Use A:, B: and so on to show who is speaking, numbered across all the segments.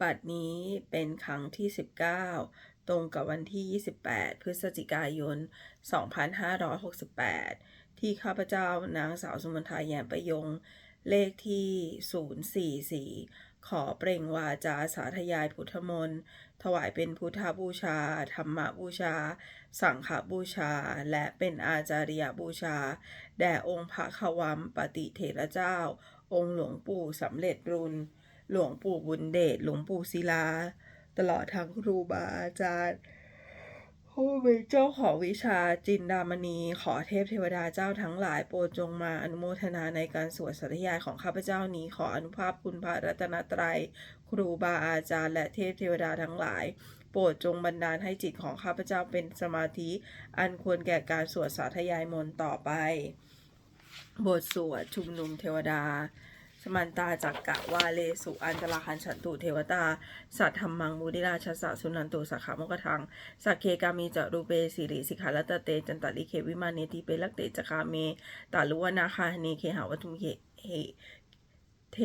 A: บัดนี้เป็นครั้งที่ 19 ตรงกับวันที่ 28 พฤศจิกายน 2568 ที่ข้าพเจ้านางสาวสุมนทาแยมประยง เลขที่ 044 ขอเปล่งวาจาสาธยายพุทธมนต์ถวายเป็นพุทธบูชา ธรรมบูชา สังฆบูชา และเป็นอาจาริยบูชา แด่องค์พระขวัมปฏิเถระเจ้า องค์หลวงปู่สำเร็จรุน หลวงปู่บุญเดชหลวงปู่ศิลา ตลอดทั้งครูบาอาจารย์ผู้เป็นเจ้าของวิชาจินดามณีขอเทพเทวดาเจ้าทั้งหลายโปรดจงมาอนุโมทนาในการสวดสัตยายของข้าพเจ้านี้ขออนุภาพคุณพระรัตนตรัย ครูบาอาจารย์และเทพเทวดาทั้งหลาย โปรดจงบันดาลให้จิตของข้าพเจ้าเป็นสมาธิ อันควรแก่การสวดสาธยายมนต์ต่อไป บทสวดชุมนุมเทวดา สมันตาจักกะวาเลสุอันตราคันฉันตุเทวตา สัตธรรมังมูดิราชสะสุนันตุสักขามกทังสักเคกามีจารูเปสิริสิกขาลตเตจันตลิเควิมาเนติเปลักเตจคาเมตาลุวนาคาเนเคหาวัตุมเหเหเท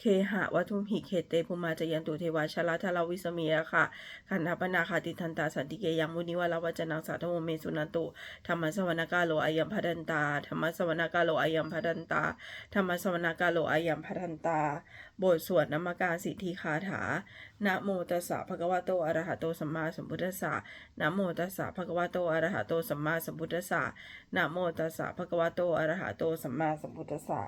A: เคหะวัตุมหิเคเตภูมาจยันตุเทวาชลาทลาวิสเมียค่ะขันธปนาคาติทันตาสันติเกยังมุนิวาลวัจนังสาธโมเมสุนันตุธรรมสวนากาโลอายัมพัดันตาธรรมสวนากาโลอายัมพัดันตาธรรมสวนากาโลอายัมพัดันตา บทสวดนมการสิทธิคาถานะโมตัสสะภะคะวะโตอะระหะโตสัมมาสัมพุทธัสสะนะโมตัสสะภะคะวะโตอะระหะโตสัมมาสัมพุทธัสสะนะโมตัสสะภะคะวะโตอะระหะโตสัมมาสัมพุทธัสสะ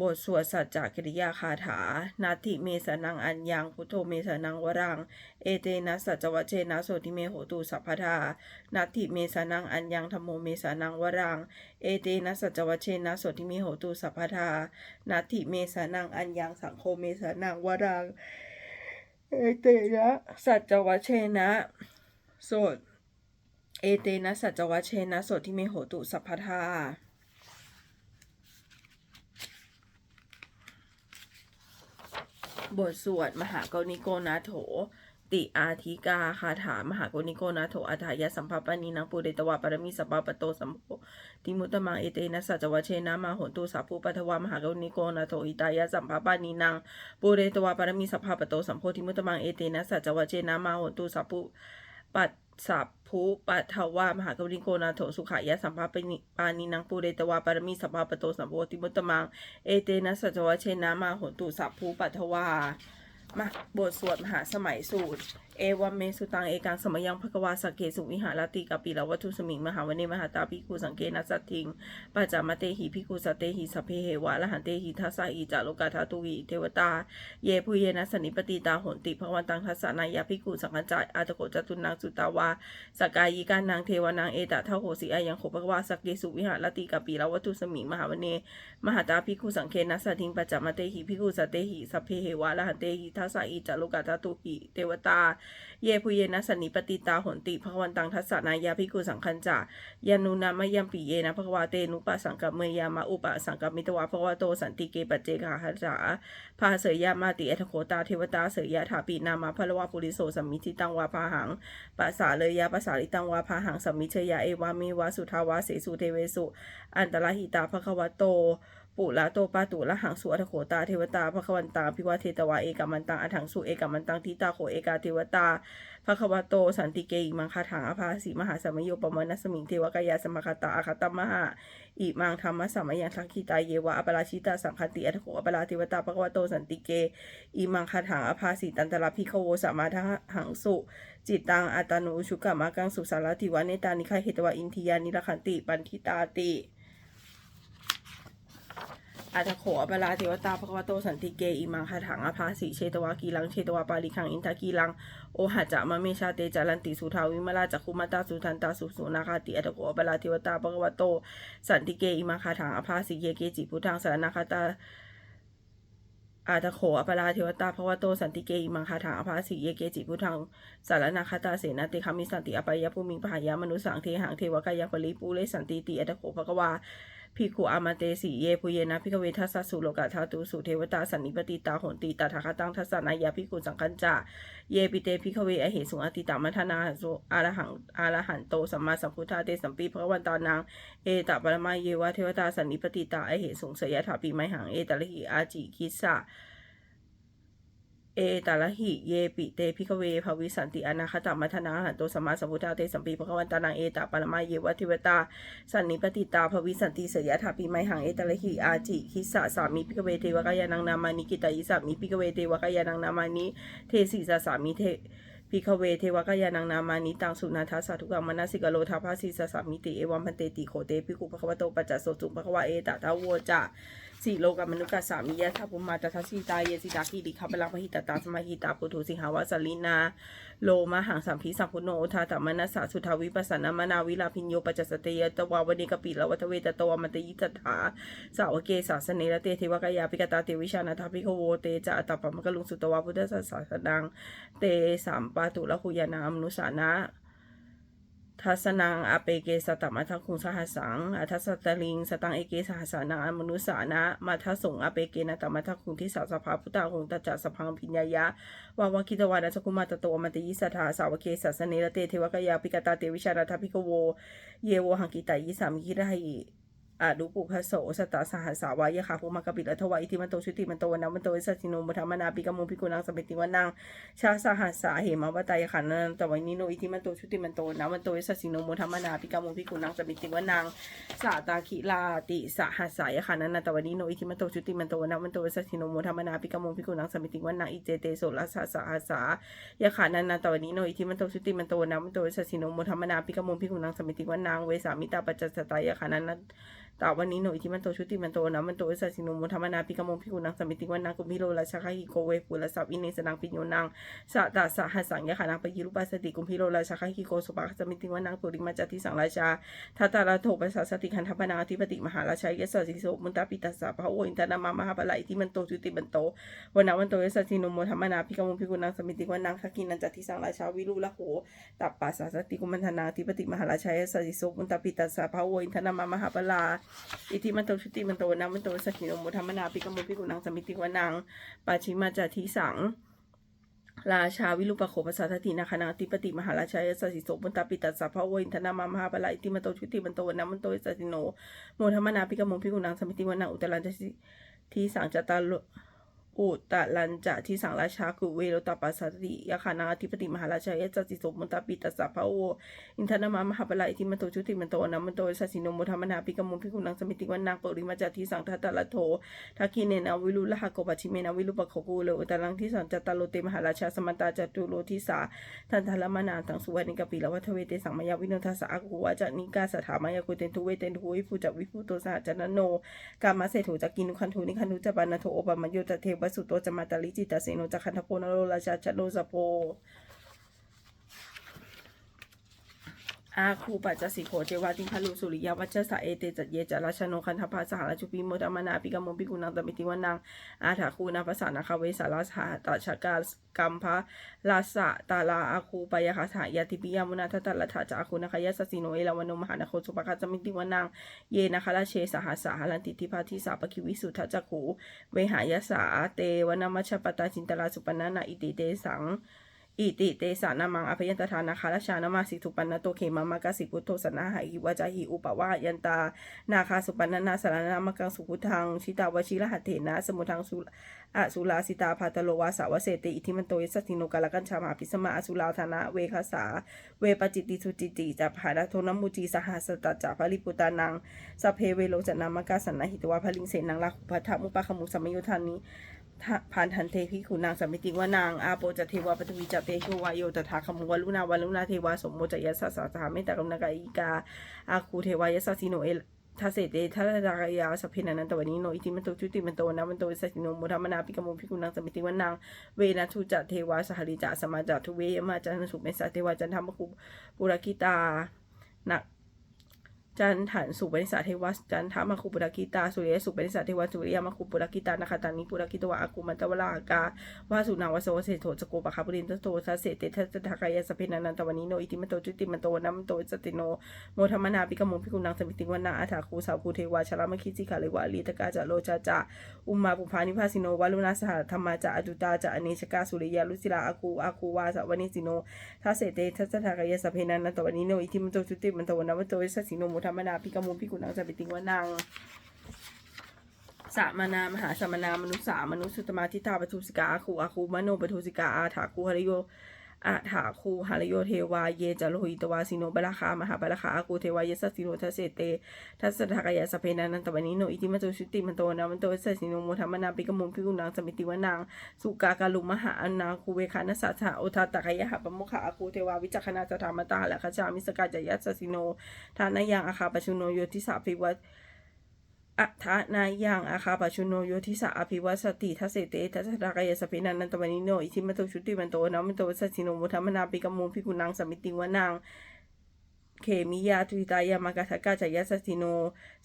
A: บทสวดสัจจกิริยาคาถา นาทิเมสนังอัญญัง พุทโธเมสนังวรัง เอเตนะสัจจวัชเชนะโสติเมโหตุสัพพทานาทิเมสนังอัญญังธรรมโมเมสนังวรัง เอเตนะสัจจวัชเชนะโสติเมโหตุสัพพทานาทิเมสนังอัญญังสังโฆเมสนังวรัง เอเตนะสัจจวัชเชนะโสตเอเตนะสัจจวัชเชนะโสติเมโหตุสัพพทา บทสวดมหากนิโกนาโถ ติอาธิกาคาถามหากนิโกนาโถอัฏฐายสัมภปานีนังปุเรตวะปรมิสัพพะปะโตสัมโพติมุตตมังเอเตนะสัจวัชเชนะมาหนตุสัพพุปัทวามหากนิโกนาโถอิตายะสัมภปานีนังปุเรตวะปรมิสัพพะปโตสัมโพติมุตตมังเอเตนะสัจวัชเชนะมาหนตุสัพพุ ปัตสัพพุปัทวามหากริโกนาโถสุขายะสัมภปานีปานีนังปูเรตวาปรมีสัมภะปโตสัมโพติมุตตมัง เอเตนะสัจวัชเชนะมาหนตุสัพพุปัทวา มาบทสวดมหาสมัยสูตร เอวัมเมสุตังเอกังสมยังภควาสกเกสุวิหารติกปิลวัตุสมิงมหาวเนมหาตาภิกขุสังเกนัสตทิงปัจจามเตหิภิกขุสเตหิสพเพเหวะละหันเตหิทัสสะอิจาโลกาธาตุหิเทวตาเยปุเยนะสนิปติตาหนติภวันตังทัสสะนายาภิกขุสังฆจายอาตโกจตุนางสุตาวาสกายิกานางเทวานางเอตทโหสีอายังโขภควาสกเกสุวิหารติกปิลวัตุสมิงมหาวเนมหาตาภิกขุสังเคนัสสะทิงปัจจามเตหิภิกขุสเตหิสัพเพเหวะละหันเตหิทัสสะอิจาโลกาธาตุหิเทวตาเยปุเยนะสันนิปติตาหนติภควันตังทัสสนายาภิกุสังคัญจายานุนามยัมปิเยนะภควาเตนุปะสังกัมเมยามาอุปะสังกัมมิตวาภควาโตสันติเกปเจกาหัจาพาเสยยามาติเอทโคตาเทวตาเสยยะถาปีนามาพลวาปุริโสสัมมิทิตังวาพาหังปัสสาเลยยาปัสสาลิตังวาพาหังสัมมิเชยาเอวามีวาสุทาวาเสสุเทเวสุ อันตรหิตาภควาโต ปุระโตปาตุละหังสุอัตโขตาเทวตาภควันตาพิวาเทตวาเอกามันตังอัถังสุเอกามันตังทิตาโขเอกาเทวตาภควโตสันติเกอิมังคาถังอภาสีมหาสมโยปมานัสมิงเทวกายาสมคตาอาคตมหาอิมังธรรมสัมยังทักขิตาเยวะอปราชิตาสังคติอัตโขอปราเทวตาภควโตสันติเกอิมังคาถังอภาสีตันตระพิขโวสัมมาทหังสุจิตตังอัตานุชุกามากังสุสารติวาเนตานิคาเหตวะอินทิยานิรคันติปันทิตาติ อาตโขอปราเทวตาภควโตสันติเกอิมังคาถังอภาสีเชตวากีลังเชตวาปาลิคังอินทากีลังโอหัจะมะเมชาเตจารันติสุทาวิมลาจักคุมาตาสุทันตาสุสุนาคาติอาตโขอปราเทวตาภควโตสันติเกอิมังคาถังอภาสีเยเกจิพุทธังสารนาคาตาอาตโขอปราเทวตาภวโตสันติเกอิมังคาถาอภาสีเยเกจิพุทธังสารนาคาตาเสนาติคามิสันติอปายะภูมิปหายามนุสังเทหังเทวกายะปริปูเลสันติติอัตโขภควา พิคุอามาเตสีเยปุเยนะพิกเวทัสสุโลกาธาตุสุเทวตาสันนิปติตาโหนติตาทาคตังทัสสะนายาพิกุสังคัญจาเยปิเตพิกเวอเหสุงอติตามัทนาโสอารหังอารหันโตสัมมาสัมพุทธาเตสัมปีพระวันตานางเอตปรมาเยวะเทวตาสันนิปติตาอเหสุงเสยถาปีไมหังเอตละหิอาจิคิสะ เอตาละหิเยปิเตพิกเวภวิสันติอนาคตมัทนาหันโตสมมาสัมพุทธาเตสัมปีภควันตานังเอตาปรมาเยวัติเวตาสันนิปติตาภวิสันติเสยถาปีไมหังเอตาละหิอาจิคิสะสามิพิกเวเทวกายานังนามานิกิตายิสามิพิกเวเทวกายานังนามานิเทสิสาสามิเทพิคเวเทวกายานังนามานิตังสุนาทัสสะทุกังมนาสิกโลทาภาสีสสามิติเอวัมพันเตติโคเตพิคุภควโตปัจจโสจุภควะเอตตาโวจะ สีโลกมนุกัสสามิยะทัพพุมาตทัสสิตาเยสิตาคิริคัพพลังพหิตตาสมาหิตาปุถุสิหาวาสลินา โลมาหังสัมพิสัมพุโนทาตมนัสสะสุทาวิปัสสนามนาวิลาพิญโยปัจจสเตยตวาวเนกปิลวัตเวตตวมัตยิตถาสาวเกสาสเนระเตเทวกายาปิกตาเตวิชานาทาภิกขโวเตจะอัตตปะมกลุงสุตวาพุทธศาสนัง เตสามปาตุละคุยานามนุสานะ ทัศนังอาเปเกสตมัทคุงสหัสังอัทัสตลิง สตังเอเกสหัสานังอมนุสานะมาทัสงอาเปเกนะตมัทคุงที่สาวสภาพุทธาคงตจัสพังพิญญายะวาวคิตวานัสกุมาตโตอมันตยิสัทธาสาวเกสัสเนระเตเทวกยาปิกตาเตวิชาราทพิกโว เยโวหังกิตายิสามิคิราหิ อาดุปุพโสสตาสหัสสาวายะขาภูมากบิลทวาอิทิมันโตชุติมันโตวันนามันโตเอสัสิโนมุธรรมนาปิกมุพิกุนังสมเปติวันนางชาสหัสสาเหมาวตายขันนันตวันนิโนอิทิมันโตชุติมันโตนะมันโตเอสสินโมธรรมนาปิกมุพิกุนังสมิติวันังสาตาคิลาติสหัสสายขันนันตวันนิโนอิทิมันโตชุติมันโตนะมันโตเอสสินโมธรรมนาปิกมุพิกุนังสมิติวันังอิเจเตโสลัสสหัสสายะขันนันตวันนิโนอิทิมันโตชุติมันโตนะมันโตเอสสิโนโมธรรมนาปิกามุพิกุนังสมิติวนังเวสามิตาปัจจสตายะขันนัน ตาวันนี้หนูอิทิมันโตชุติมันโตนะมันโตเอสัสินุมุธรรมนาปิกมงพิกุนังสมิติวันนากุมิโลราชาคาฮิโกเวปุระสับอินิสนังปิญโยนังสะตาสะหัสสังยะขานังปยิรุปัสสติกุมพิโลราชาคาฮิโกสุปะสมิติวันนางปุริมาจติสังราชาทัตตาลาโทปัสสสติคันทัปนาธิปติมหาราชายะสัสสิโสมุนตาปิตัสสะพระโออินทนามามหาปะไลอิทิมันโตชุติมันโตวันนาวันโตเอสัสินุมุธรรมนาปิกมงพิกุนังสมิติวันนางทักินันจติสังราชาวิรุละโหตัปปัสสสติกุมันธนาธิปติมหาราชายะสัสสิโสมุนตาปิตัสสะพระโออินทนามามหาปะลาอิทิมันโตชุติมันโตนะมันโตสกิโนโมธรรมนาปิกมุปิกุนังสมิติวนังปาชิมาจาทิสัง ราชาวิรุปโขภาษาทตินาคณาติปติมหาราชายสสิโสมุนตาปิตัสสะพะโวินทนามามหาปะลาอิติมันโตชุติมันโตนะมันโตสสิโนโมธรรมนาปิกมุปิกุนังสมิติวนังอุตรันจสิทีสังจตาโล อุตะลันจะที่สังราชากุเวโรตปัสสติยาคานาธิปติมหาราชายจสิสมุนตาปิตัสสะพระโวอินทนามามหาปลายทิมันโตชุติมันโตนะมันโตสัสินโมธรรมนาปิกมุพิกุนังสมิติวันนางปริมาจาทิสังทัตตะละโททักขีเนนาวิรุลหะโกปัชิเมนาวิรุปะโคกูเลอุตลังที่สันจตตโลเตมหาราชาสมันตาจัตุโลทิสาทันทลมานาตังสุวรรณิกปิละวัทเวเตสังมายาวินทัสสะอากูวาจานิกาสถามายากุเตนทุเวเตนทุวิภูจักวิภูโตสหจนโนกามาเศโถจักกินุคันทุนิคันทุจปานาโทโอปามโยจเทวสุโตจมาตาลิจิตาเสโนจักขันทโพนโรราชาชโนสโพ อาคูปัจจสิโขเจวาติงคลุสุริยาวัชสะเอเตจัตเยจราชโนคันทภาสหราชุปิโมตมนาปิกามปิกุนังตมิติวันังอาถาคูนาภาษานาคาเวสาราสหตชกากัมภะลาสะตาลาอาคูปยคาถายาติปิยามุนาทัตตละถาจาคูนาคยาสสิโนเอลาวโนมหานโคสุปะคาจมิติวันังเยนะคาราเชสหัสสหลันติทิพาทิสาปคิวิสุทัจคูเวหายสาเตวนามชปตาจินตลาสุปนานาอิติเตสัง อิติเตสานามังอภยันตทานาคาราชานามาสิทุปันนโตเขมามากาสิพุทโธสนาหาอิวาจาหิอุปวายันตา นาคาสุปันนาสารนามกังสุพุทังชิตาวชิรหัตเถนะ สมุทังสุอสุลาสิตาภาตโลวาสาวเสติอิทิมันโตยสัติโนกาลกันชามาพิสมาอสุลาธนะเวคาสา เวปจิตติสุจิติจับหาดาโทนมุจีสหัสตจัพลิปุตานังสเพเวโลจนามกาสันนหิตวาพลิงเสนังลาคุพัทธมุปะขมุสมยุทานิ ผ่านทันเทพิขุนางสมมิติว่านางอาโปจเทวาปฐวีจเตโชวายโยตถาคมุวลุนาวาลุนาเทวาสมโมจยัสสะสาสาเมตตากรุณากาอิกาอาคูเทวายัสสะสิโนเอทัสเสเตทัสสะกายาสเพนันตวันนี้โนอิติมันโตจุติมันโตนะมันโตสัสิโนโมธรรมนาปิกโมพิกุนางสมิติว่านางเวนะทุจะเทวาสหริจะสมาจะทุเวยมาจันสุเมสะเทวาจันทมคุปุรกิตานัก จันถันสุปนิสาเทวะจันทามาคุปุรกิตาสุริยสุปนิสาเทวะสุริยมาคุปุรกิตานาคาตานิปุรกิตวะอากุมันตวลากาวาสุนาวาโสเสโถสโกปะคาปุรินทโตทัสเสเตทัสทากายสเพนันันตวันิโนอิติมโตจุติมโตนัมโตสติโนโมธรรมนาปิกโมพิกุนังสมิติวนาอาถาคูสาวคูเทวาชลามคิจิกาเลวะลีตกาจะโลจาจะอุมมาปุพานิพาสิโนวาลุนาสหธรรมาจะอจุตาจะอเนชกาสุริยาลุสิลาอาคูอาคูวาสวนิสิโนทัสเสเตทัสทากายสพเพนันันตวันนี้โนอิทิมโตจุติมโตนะมันโตสัสสิโนโมธรรมนาพิกมุพิกุนังสัพพิติงวนังสามานามหาสามนามนุษย์สามนุษย์สุตมาทิตาปทุสิกาอาคูอาคูมโนปทุสิกาอาถาคูหริโย อาถาคูหริโยเทวาเยจโลหิตวาสิโนบลาคามหาบลาคาอาคูเทวายสสสิโนทัสเสเตทัสสทากายาสเพนันตวานิโนอิติมโตชุติมันโตนามันโตสัสสิโนโมธรรมนาปิกมุงพิกุนังสมิติวนังสุกากาลุมหาอนาคูเวคานัสสะทะโอทาตะกายะหะปมุขะอาคูเทวาวิจักขณาจธรรมตาและขจามิสกาจยัสสสิโนทานายังอาคาปชุโนโยทิสาภิวัต อัฏฐานายังอาคาปชุโนโยทิสาอภิวัสติทัสเสเตทัสสะทากายสสพนันนันตวานิโนอิทิมโตชุติมันโตนะมันโตสัสสิโนมุทัมมนาปิกมุงพิกุนังสมิติวนังเขมิยาทุตายามากาทกาจายสัสสิโน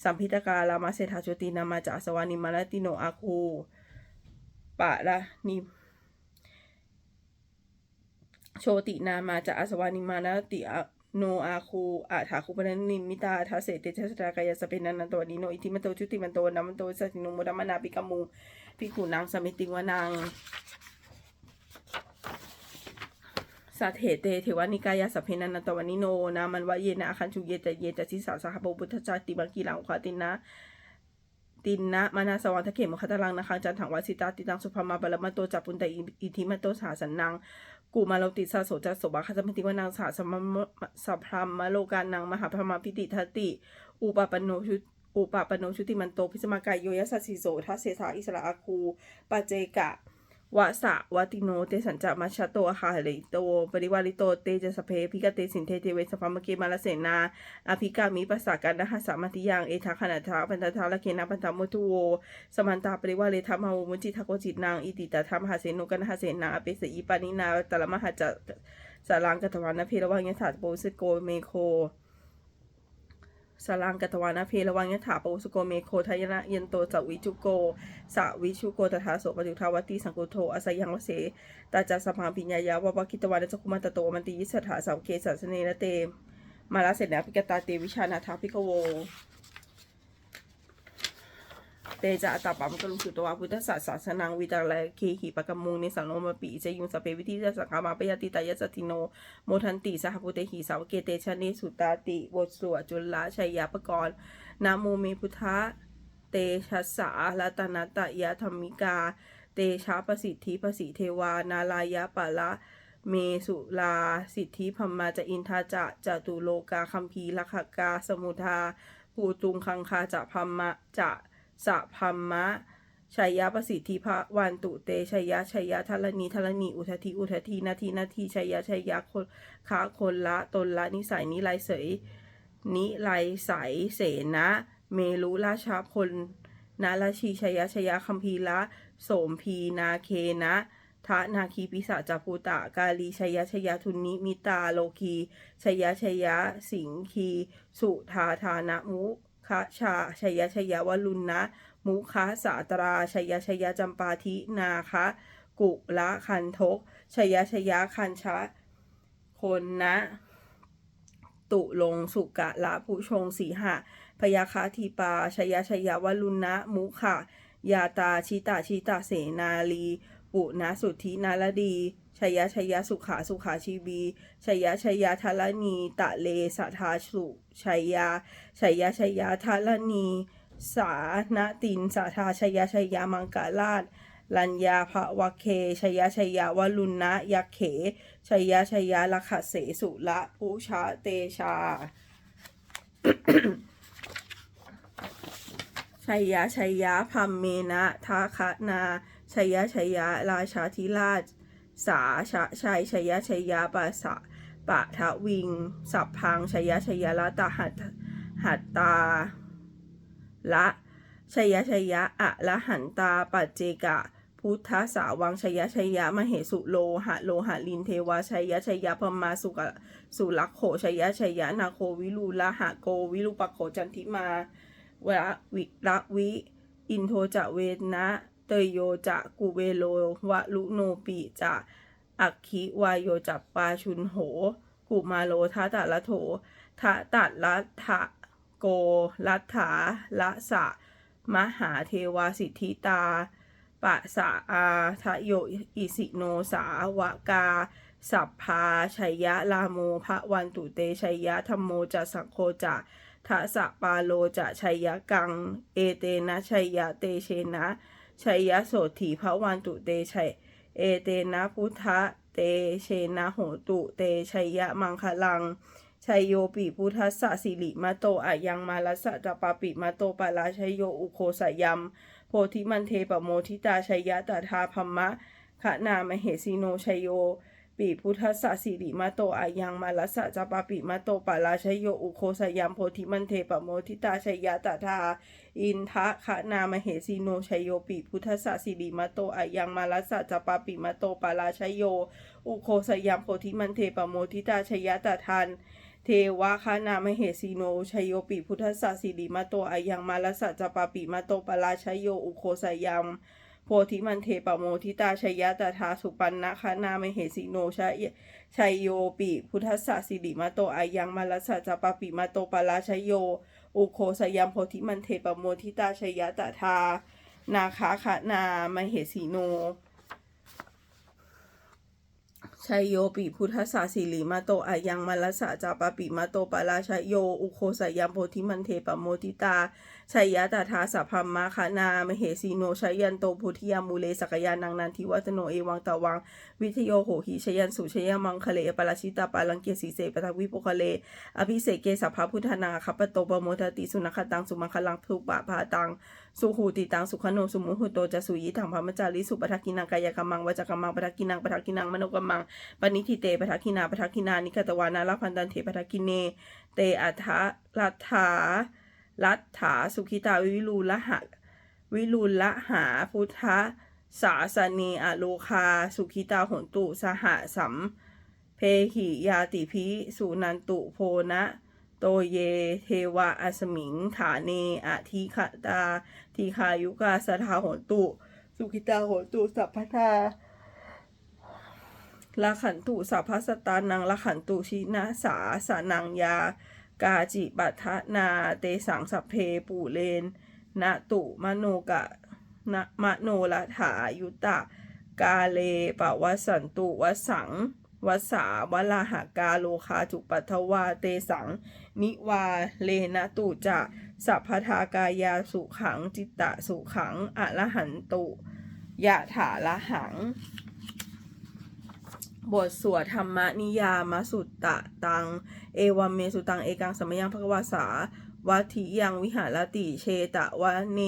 A: สัมพิตกาลามาเศธาโชตินามาจาสวานิมาลติโนอาคูปะละนิโชตินามาจาสวานิมาลติอา โนอาคูอาถาคูปนันนิมิตาทัสเสเตทัสสะทากายสสพนันนันตวานิโนอิทิมันโตชุติมันโตนะมันโตสัสสิโนมุทัมมนาปิกามุงพิกุนังสมิติวนังสัทเหเตเทวานิกายาสัพเพนันตวานิโนนามันวะเยนะอาคันชุเยจะเยจะทิสาสหบพุทธจาติบังกีหลังควาตินะตินนะมานาสวังทะเขมคตลังนะคะจันถังวัสิตาติตังสุภามาบาลมาโตจับปุนตะอิทิมาโตสาสันนัง กูมาโลติสาโสจัสโสบาคาจมติวานางสาสมมสัพพรามมโลกานังมหาพรมาพิติทัติ อุปปปโนชุอุปปปโนชุติมันโตพิสมากายโยยัสสิโสทัสเสสาอิสระอาคูปาเจกะ วะสะวะติโนเตสัญจะมัชะโตอาคาหริโตปริวาริโตเตจะสเพพิกเตสินเทเทเวสพามเกมาลเสนาอภิกามิปัสสากันนะหะสามัติยังเอทาขณะทาปันตทาละเคนะปันตามุทุโวสมันตาปริวาเลธรรมาวมุจิทาโกจิตนางอิติตาธรรมหาเสนุกันหะเสนาอเปสอีปานินาตละมหะจะสารังกัตวานะเพรวังยถาโปสโกเมโค สารังกัตวานาเพระวังยถาปอุสโกเมโคทายนะยันโตจวิจุโกสาวิชุโกตถาโสปจุทาวติสังกุโทอาศัยยังวเสตาจาสภาปิญญายาวะวะกิตวานจักคุมันตโตมันติยิสถาสัมเคสัสเนนะเตมาลาเสนาพิกตาเตวิชานาทาพิกโว เตจะอัตาปัมกลุสุตวาพุทธศาสสนังวิตาลเคหิปะกมุงในสังโนมปีจะยุงสเปวิธิจะสังฆามาปยติตายสติโนโมทันติสหพุเตหิสาวเกเตชะเนสุตาติบทสวดจุลละชัยยาปกรณ์นะโมเมพุทธะเตชัสาลัตนาตยธรรมิกา เตชะประสิทธิประสิเทวา นาลายะปะละเมสุลาสิทธิพัมมาจะอินทาจะจตุโลกาคัมภีลักขกาสมุทาปูตุงคังคาจะพัมมะจะ สะพัมมะชัยยะประสิทธิภะวันตุเตชัยยะชัยยะทลนีทลนีอุทธิอุทธินาทีนาทีชัยยะชัยยะคนค้าคนละตนละนิสัยนิไลเสยนิไลใสเสนะ เมรุราชาพลนาราชีชัยยะชัยยะคัมพีละโสมพีนาเคนะทะนาคีปิสาจาภูตะกาลีชยชยทุนนิมิตาโลคีชยชยสิงคี สุธาธานะมุ คะชาชยชยวลุนนะมุคะสาตราชยชยจำปาทินาคะกุละคันทกชยชยคันชะคนนะตุลงสุกะละผู้ชงสีหะพยาคาทีปาชยชยวลุณนะมุขะยาตาชิตาชิตาเสนาลี ปุณสุทธินาลดี ชยะชยะสุขาสุขาชีวีชยะชยะทลนีตะเลสัทาสุชยาชยะชยะทลนีสานตินสาธาชยะชยะมังกาลาชลัญญาภวเคชยะชยาวลุณนะยักเขชยะชยะลักขเสสุละปุชาเตชาชัยยะชัยยะพัมเมนะทาคะนาชัยยะชัยยะราชาธิราช สาชะชัยชยะชยะปะสะปะทะวิง สัพพังชยะชยะละตาหัตหัตตาละชยะชยะอะละหันตาปัจเจกะ พุทธสาวังชยะชยะมเหสุโลหะโลหะลินเทวาชยะชยะพมมาสุกสุลักโขชยะชยยะนาโควิลูละหะโกวิลูปะโขจันทิมาวะวิระวิ อินโทจะเวนะ เตยโยจะกุเวโลวะลุโนปิจะอักขิวายโยจัปปาชุนโห กุมาโลทะตะละโถทะตัละทะโกลัทธาละสะ มหาเทวาสิทธิตา ปะสะอาทะโยอิสิโนสาวกา สัพพาชัยยะลาโมภะวันตุเตชัยยะธรรมโมจะสังโฆจะทะสะปาโลจะชัยยะกัง เอเตนะชัยยะเตเชนะ ชัยยะโสถีพระวันตุเตชัยเอเตนะพุทธะเตเชนะโหตุเตชัยยะมังคลังชัยโยปิพุทธสสิริมาโตอะยังมาลัสตะจะปาปิมาโตปาลาชัยโยอุโคสยัมโพธิมันเทปโมทิตาชัยยะตถาพัมมะขะนามเหสีโนชัยโย ปีพุทธสสะสิริมาโตอายังมาลัสสะจะปาปิมาโตปาลาชโยอุโคสยัมโพธิมันเทปโมทิตาชยยะตถาอินทะขะนามเหสีโนชยโยปีพุทธสสะสิริมาโตอายังมาลัสสะจะปาปิมาโตปาลาชโยอุโคสยัมโพธิมันเทปโมทิตาชยยะตถานเทวะคานามเหสีโนชยโยปิพุทธสสะสิริมาโตอายังมาลัสสะจะปาปิมาโตปาลาชโยอุโคสยัม โพธิมันเทปโมทิตาชยตถาสุปันนะคานามเหสีโนชัยชัยโยปิ พุทธสสะสิริมาโตอายังมาลัสสะจปาปิมาโตปาลาชัยโย อุโคสยัมโพธิมันเทปโมทิตาชยตถานาคาคานามเหสีโนชัยโยปิพุทธสาสิริมาโตอายังมาลสสะจาปาปิมาโตปาราชัยโย อุโคสยัมโพธิมันเทปโมทิตา ชัยยะตถาสัพพมมาคานามเหสีโนชัยยันโตพุทธิยามูเลสกยานังนันทิวัตโนเอวังตะวัง วิทโยโหหิชยันสุชยมังคะเลปราชิตาปาลังเกียสีเสปทักวิปุคะเล อภิเสกเกสัพพพุทธนาคัปโตปโมทติสุนัขตังสุมังคลังทุปะพาตังสุหูติตังสุขโนสุมุหุโตจะสุยิถังพรมจาริสุปทักกินังกายกรรมังวจกรรมังปทักกินังปทักกินังมโนกรรมังปณิทิเตปทักขินาปทักขินานิกตวานาลพันตันเทปทักกินเน เตอัฏฐาลัทธา ลัทธาสุขิตาวิรูละหะวิรุละหาพุทธสาสเนอโลคา สุขิตาหนตุสหสัม เพหิยาติพิสุนันตุโพนะโตเยเทวะอสมิง ฐาเนอทิคตาทีคายุกาสทาหนตุ สุขิตาหนตุสัพพทาละขันตุสัพพสตานังละขันตุชินาสาสานังยา กาจิปัทะนา เตสังสัพเพปูเลนนะตุมโนกะนะมโนละถายุตะ กาเลปะวสันตุวสังวสาวลาหากาโลคาจุปัทวาเตสัง นิวาเลนะตุจะสัพพทากายาสุขังจิตตะสุขังอะละหันตุยะถาละหัง บทสวดธรรมนิยามสุตตะตัง เอวัมเมสุตัง เอกังสมยังภควาสาวัตถิยังวิหารติเชตะวะเน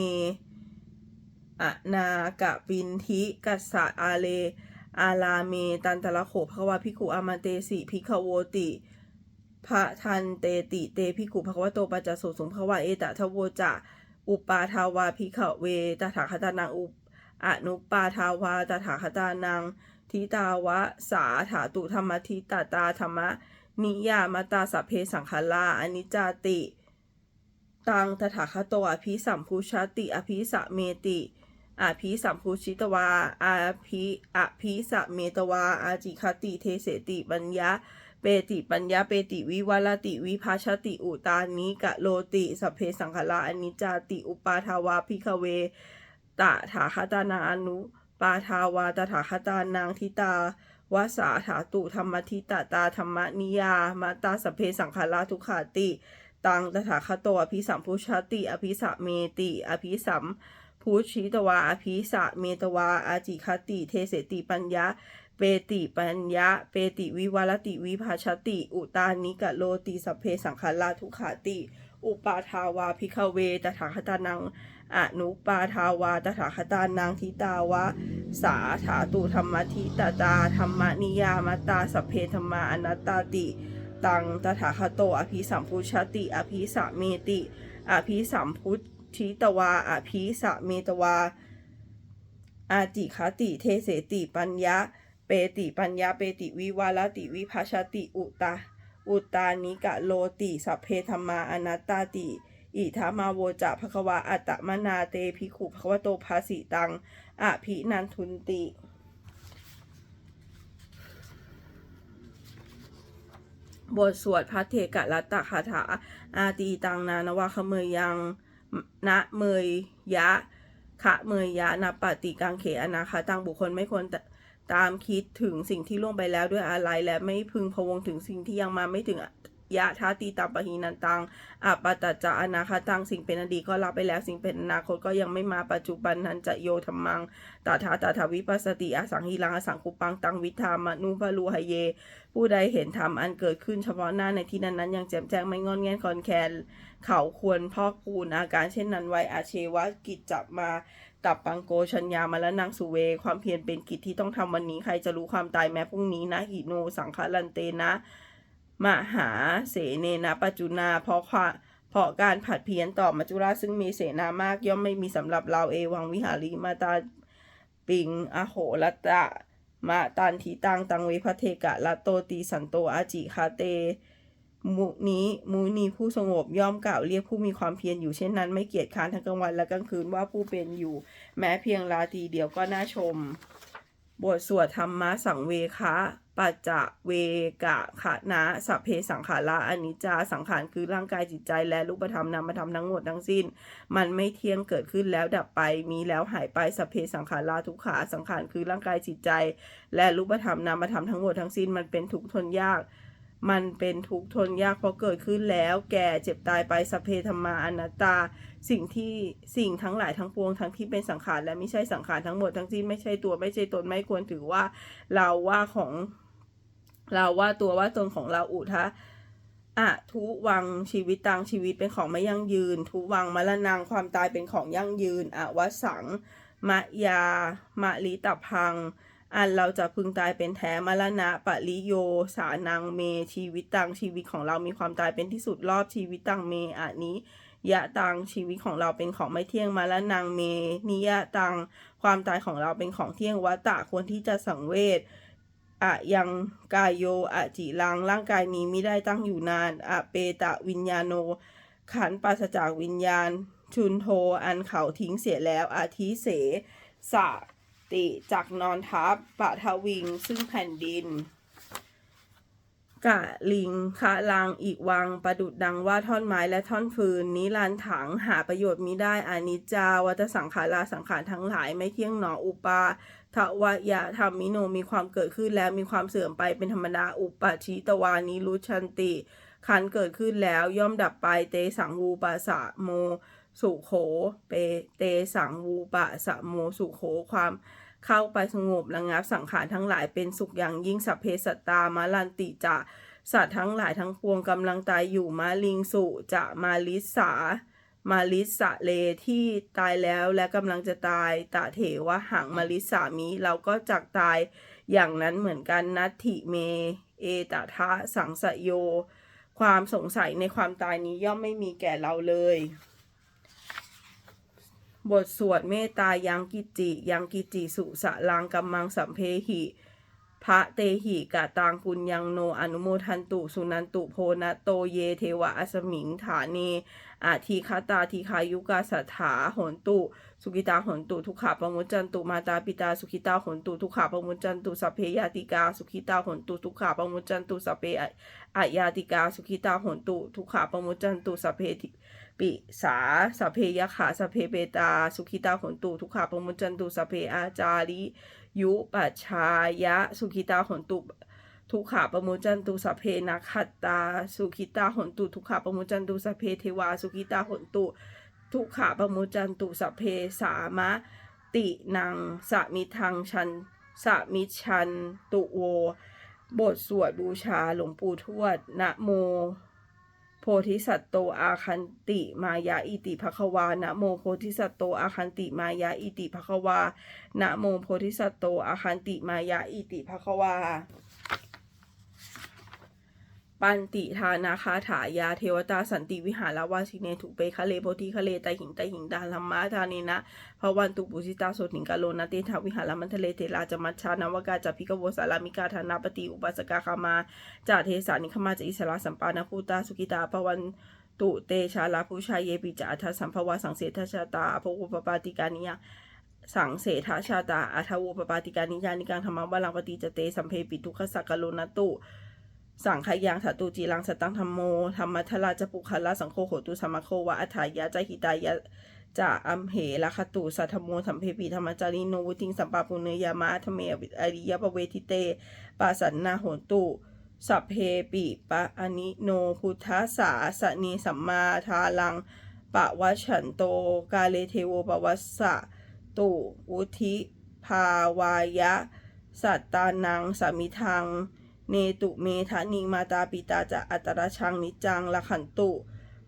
A: อนากะปินทิกัสสะอาเล อาลาเม ตันตะละโขภควาภิกขุอามาเตสิภิขโวติพระทันเตติเตภิกขุภควโตปัจจสุสุงภควาเอตะทโวจะอุปาทาวาภิขเวตถาคตานังอุปอนุปาทาวาตถาคตานัง ทิตาวะสาถาตุธรรมทิตาตาธรรมนิยามตาสัพเพสังขาราอนิจจติ ตังตถาคตโอภิสัมพุชติ อภิสะเมติอภิสัมพุชิตวา อาภิอภิสะเมตวา อาจิคติเทเสติปัญญา เปติปัญญาเปติวิวัลติวิภาชติอุตานิกะโลติสัพเพสังขาราอนิจจติอุปาทาวาภิกเวตถาคตานาอนุ ปาทาวาตถาคตานางทิตาวาสาถาตุธรรมทิตาตาธรรมนิยามาตาสเพสังขาราทุขาติ ตังตถาคตโตอภิสัมพุชติ อภิสัมเมติ อภิสัมพุชิตวาอภิสะเมตวาอาจิคติ เทเสติปัญญาเปติปัญญาเปติวิวารติวิภาชติ อุตานิกะโลติสเพสังขาราทุขาติ อุปาทาวาภิกเวตถาคตานัง อนุปาทาวาตถาคตานางทิตาวะ สาถาตุธรรมทิตาตาธรรมนิยามตาสเพธรรมาอนัตตาติ ตังตถาคโตอภิสัมพุชติ อภิสะเมติ อภิสัมพุชิตวา อภิสะเมตวา อาจิคติเทเสติปัญญาเปติปัญญาเปติวิวาลติวิภาชติอุตาอุตานิกะโลติสัพเพธรรมาอนัตตาติ อิทามาโวจะภควาอัตมนาเตภิกขุภควโตภาสิตังอภินันทุนติบทสวดพระเทกะรัตตคาถา อาตีตังนานวะขเมยยังนะเมยยะคะเมยยะนาปฏิกังเขอนาคาตังบุคคลไม่ควรตตามคิดถึงสิ่งที่ล่วงไปแล้วด้วยอะไรและไม่พึงพวงถึงสิ่งที่ยังมาไม่ถึง ยะทาติตัมปะหินันตังอัปตัจจะอนาคตังสิ่งเป็นอดีตก็รับไปแล้วสิ่งเป็นอนาคตก็ยังไม่มาปัจจุบันนันจะโยธรรมังตถาตถาวิปัสสติอสังหิรังอสังคุปังตังวิธามนุภาลูหเย ผู้ใดเห็นธรรมอันเกิดขึ้นเฉพาะหน้าในที่นั้นนั้นยังแจ่มแจ้งไม่งอนแงนคอนแคนเขาควรพอกพูนอาการเช่นนั้นไว้อาเชวะกิจจับมาตับปังโกชัญญามาและนางสุเว ความเพียรเป็นกิจที่ต้องทำวันนี้ใครจะรู้ความตายแม้พรุ่งนี้นะหิโนสังคลันเตนะ มหาเสเนนะปัจจุนาเพราะความเพราะการผัดเพี้ยนต่อมัจจุราชซึ่งมีเสนามากย่อมไม่มีสำหรับเราเอวังวิหารีมาตาปิงอโหรตะมาตันทีตังตังเวพระเทกะละโตตีสันโตอาจิคาเตมุนี้มุนีผู้สงบย่อมกล่าวเรียกผู้มีความเพียรอยู่เช่นนั้น ไม่เกียจค้านทั้งกลางวันและกลางคืนว่าผู้เป็นอยู่ แม้เพียงราตรีเดียวก็น่าชม บทสวดธรรมะสังเวคะปัจจะเวกะขะนะสัพเพสังขาระอนิจจาสังขารคือร่างกายจิตใจและรูปธรรมนามธรรมทั้งหมดทั้งสิ้น มันไม่เที่ยงเกิดขึ้นแล้วดับไปมีแล้วหายไปสัพเพสังขาราทุกขาสังขารคือร่างกายจิตใจ และรูปธรรมนามธรรมทั้งหมดทั้งสิ้นมันเป็นทุกข์ทนยาก มันเป็นทุกข์ทนยากเพราะเกิดขึ้นแล้ว แก่เจ็บตายไปสัพเพธรรมาอนัตตา สิ่งที่สิ่งทั้งหลายทั้งปวงทั้งที่เป็นสังขารและไม่ใช่สังขารทั้งหมดทั้งสิ้นไม่ใช่ตัวไม่ใช่ตนไม่ควรถือว่าเราว่าของเราว่าตัวว่าตนของเราอุทะอะทุวังชีวิตตังชีวิตเป็นของไม่ยั่งยืน ทุวังมรณังความตายเป็นของยั่งยืนอะวสังมะยามะลิตพัง อันเราจะพึงตายเป็นแท้มรณะปะริโย สานังเม ชีวิตตังชีวิตของเรามีความตายเป็นที่สุดรอบชีวิตตังเมอันนี้ยะตังชีวิตของเราเป็นของไม่เที่ยงมาละนางเมนิยะตังความตายของเราเป็นของเที่ยงวัตตะควรที่จะสังเวชอะยังกายโยอะจิลังร่างกายนี้ไม่ได้ตั้งอยู่นานอะเปตะวิญญาโน ขันปราศจากวิญญาณ ชุนโทอันเขาทิ้งเสียแล้วอาทิเสสะ ติจักนอนทับปะทวิง ซึ่งแผ่นดิน กะลิงคะลางอีกวัง ประดุดดังว่าท่อนไม้และท่อนฟืนนิรันถังหาประโยชน์มิได้อานิจจาวัตสังขาราสังขารทั้งหลายไม่เที่ยงหนออุปาทวายะธรรมิโนมีความเกิดขึ้นแล้วมีความเสื่อมไปเป็นธรรมดาอุปาชิตวานิรุชันติขันเกิดขึ้นแล้วย่อมดับไปเตสังวูปะสะโมสุโขเปเตสังวูปะสะโมสุโขความ เข้าไปสงบระงับสังขารทั้งหลายเป็นสุขอย่างยิ่งสัพเพสัตตามาลันติจะสัตว์ทั้งหลายทั้งปวงกำลังตายอยู่มาลิงสุจะมาลิสามาลิสะเลที่ตายแล้วและกำลังจะตายตะเถวะหังมาลิสามิเราก็จักตายอย่างนั้นเหมือนกันนัตถิเม เอตทะสังสโย ความสงสัยในความตายนี้ย่อมไม่มีแก่เราเลย บทสวดเมตตายังกิจิ ยังกิจิสุสะลังกัมมังสัมเพหิพระเตหิกะตังปุญญังโนอนุโมทันตุสุนันตุโพนะโตเยเทวะอสมิงฐาเนอาทีคาตาทีคายุกาสัทธาหนตุ สุกิตาหนตุทุกขาปมุจจันตุมาตาปิตาสุขิตาหนตุทุกขาปมุจจันตุสัพเพยาติกาสุขิตาหนตุทุกขาปมุจจันตุสัพเพออายาติกาสุขิตาหนตุทุกขาปมุจจันตุสัพเพ ปิสาสเพยขาสเพเปตา สุขิตาโหนตุทุกขาปมุจันตุสเพอาจาริยุปัชายะ สุขิตาโหนตุทุกขาปมุจันตุสเพนักขัตตา สุขิตาหนตุทุกขาปมุจันตุสเพเทวา สุขิตาหนตุทุกขาปมุจันตุสเพสามะตินังสมิทังชันสมิชันตุโว บทสวดบูชาหลวงปู่ทวดนะโม โพธิสัตโตอาคันติมายาอิติภควานะโมโพธิสัตโตอาคันติมายาอิติภควานะโมโพธิสัตโตอาคันติมายาอิติภควา ปันติทานาคาถายาเทวตาสันติวิหารวาสิเนถุเปคะเลโพธิคะเลไตหิงไตหิงดาลัมมาทานีนะภวันตุปุสิตาโสถิงกาโลนาเตทาวิหารมันทะเลเทลาจมัชชานวกาจพิกโวสารามิกาธานาปฏิอุปาสกาคามาจาเทสานิขมาจอิสระสัมปานาภูตาสุกิตาภวันตุเตชาลาภูชาเยปิจาอัสัมภวาสังเสทชาตาภวุปปาติกานิยาสังเสทชาตาอัทวูปปาติกานิยานิกังธรรมวลังปฏิจเตสัมเพปิทุขสักกโลนตุ สังขยังถาตุจีรังสตังธรรมโมธรรมัทลาจะปุคละสังโฆโหตุสัมโควะอัฏฐายะจหิตายะจะอัมเหละคตุสัทธโมสัมเพปีธรรมจาริโนวุติงสัมปาปุเนยามะธเมอริยปเวทิเตปาสันนาโหตุสัพเพปิปะอนิโนพุทธสาสนีสัมมาทาลังปะวัชฉันโตกาเลเทโวปวัสสะตุอุทิภาวายะ สัตตานังสามิทัง เนตุเมทะนิมาตาปิตาจะอัตระชังนิจจังละขันตุ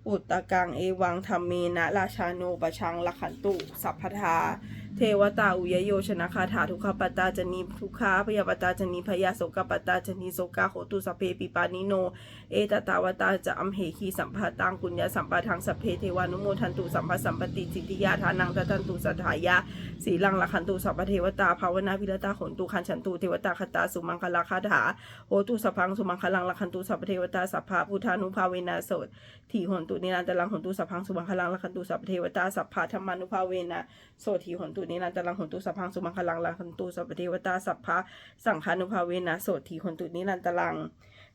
A: อุตตะกังเอวังธรรมเมนะราชาโนปชังละขันตุ สัพพทา เทวตาอุยโยชนะคาถาทุกขปตตาจนีทุกขาพยาปตตาจนีพยาโสกปตตาจนีโสกาโหตุสเพปิปานิโน เอตตาวตาจะอัมเหคีสัมภาตังกุญญาสัมปะทังสเพเทวานุโมทันตุสัมภสัมปติสิทธิยาทานังตตันตุสัทายะสีลังละขันตุสัพเทวตาภาวนาพิรตาขนตุขันฉันตุเทวตาคตาสุมังคลาคาถาโหตุสพังสุมังคลังละขันตุสัพเทวตาสัพพะพุทธานุภาเวนะโสดทีหนตุนิรันตลังหนตุสัพพังสุมังคลังละขันตุสัพเทวตาสัพพะธรรมานุภาเวนะโสทีหนตุนิรันตลังหนตุสัพพังสุมังคลังละขันตุสัพพเทวตาสัพพะสังฆานุภาเวนะโสตีหนตุนิรันตลัง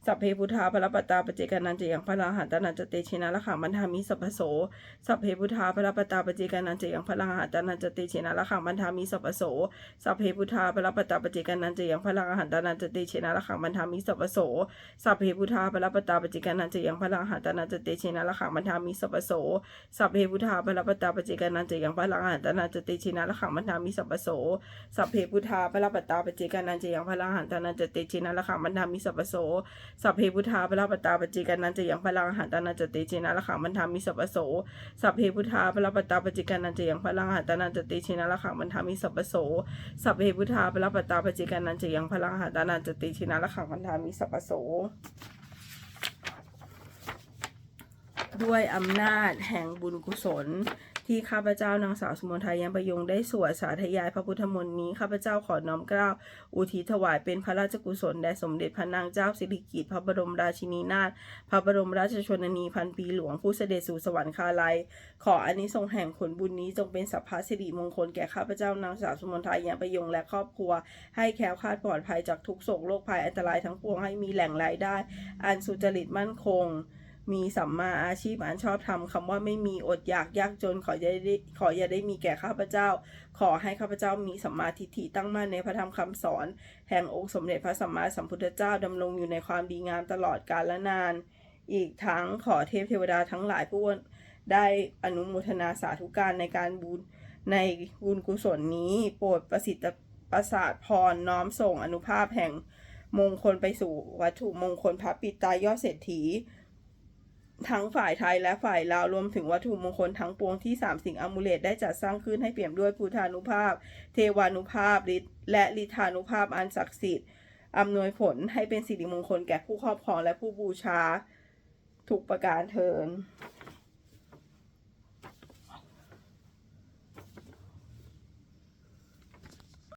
A: สัพเพพุทธาพระปตตาปเจกานันเจยังพระราหันตานันจเตชินะละขังมันทามิสัพพโสสัพเพพุทธาพระปตตาปเจกานันเจยังพระราหันตานันจเตชินะละขังมันทามิสัพพโสสัพเพพุทธาพระปตตาปเจกานันเจยังพระราหันตานันจเตชินะละขังมันทามิสัพพโสสัพเพพุทธาพระปตตาปเจกานันเจยังพระราหันตานันจเตชินะละขังมันทามิสัพพโสสัพเพพุทธาพระปตตาปเจกานันเจยังพระราหันตานันจเตชินะละขังมันทามิสัพพโสสัพเพพุทธาพระปตตาปเจกานันเจยังพระราหันตานันจเตชินะละขังมันทามิสัพพโสสัพเพพุทธาพระปตตาปจิกันนันจะยังพลังหันตานันจะเตชินะละขังมันทามิสัพโสสัพเพพุทธาพระปตตาปจิกันนันจะยังพลังหันตานันจะเตชินะละขังมันทามิสัพโสสัพเพพุทธาพระปตตาปจิกันนันจะยังพลังหันตานันจะเตชินะละขังมันทามิสัพโสด้วยอำนาจแห่งบุญกุศล ที่ข้าพเจ้านางสาวสุมนทายังประยงได้สวดสาธยายพระพุทธมนต์นี้ข้าพเจ้าขอน้อมเกล้าอุทิศถวายเป็นพระราชกุศลแด่สมเด็จพระนางเจ้าสิริกิติ์พระบรมราชินีนาถพระบรมราชชนนีพันปีหลวงผู้เสด็จสู่สวรรคาลัย ขออานิสงส์แห่งผลบุญนี้จงเป็นสัพพะสิริมงคลแก่ข้าพเจ้านางสาวสุมนทายังประยงและครอบครัว ให้แคล้วคลาดปลอดภัยจากทุกโศกโรคภัยอันตรายทั้งปวงให้มีแหล่งรายได้ อันสุจริตมั่นคง มีสัมมาอาชีพอันชอบธรรมคำว่าไม่มีอดอยากยากจนขออย่าได้ขออย่าได้มีแก่ข้าพเจ้า ขอให้ข้าพเจ้ามีสัมมาทิฏฐิตั้งมั่นในพระธรรมคำสอน แห่งองค์สมเด็จพระสัมมาสัมพุทธเจ้าดำรงอยู่ในความดีงามตลอดกาลและนาน อีกทั้งขอเทพเทวดาทั้งหลายผู้ได้อนุโมทนาสาธุการในการบุญในบุญกุศลนี้ โปรดประสิทธิประสาทพรน้อมส่งอนุภาพแห่งมงคลไปสู่วัตถุมงคลพระปิตายอดเศรษฐี ทั้งฝ่ายไทยและฝ่ายลาวรวมถึงวัตถุมงคลทั้งปวงที่สามสิ่งอมูเลตได้จัดสร้างขึ้นให้เปี่ยมด้วยพุทธานุภาพ เทวานุภาพฤทธิ์และฤทธานุภาพอันศักดิ์สิทธิ์อำนวยผลให้เป็นสิริมงคลแก่ผู้ครอบครองและผู้บูชาทุกประการเทิน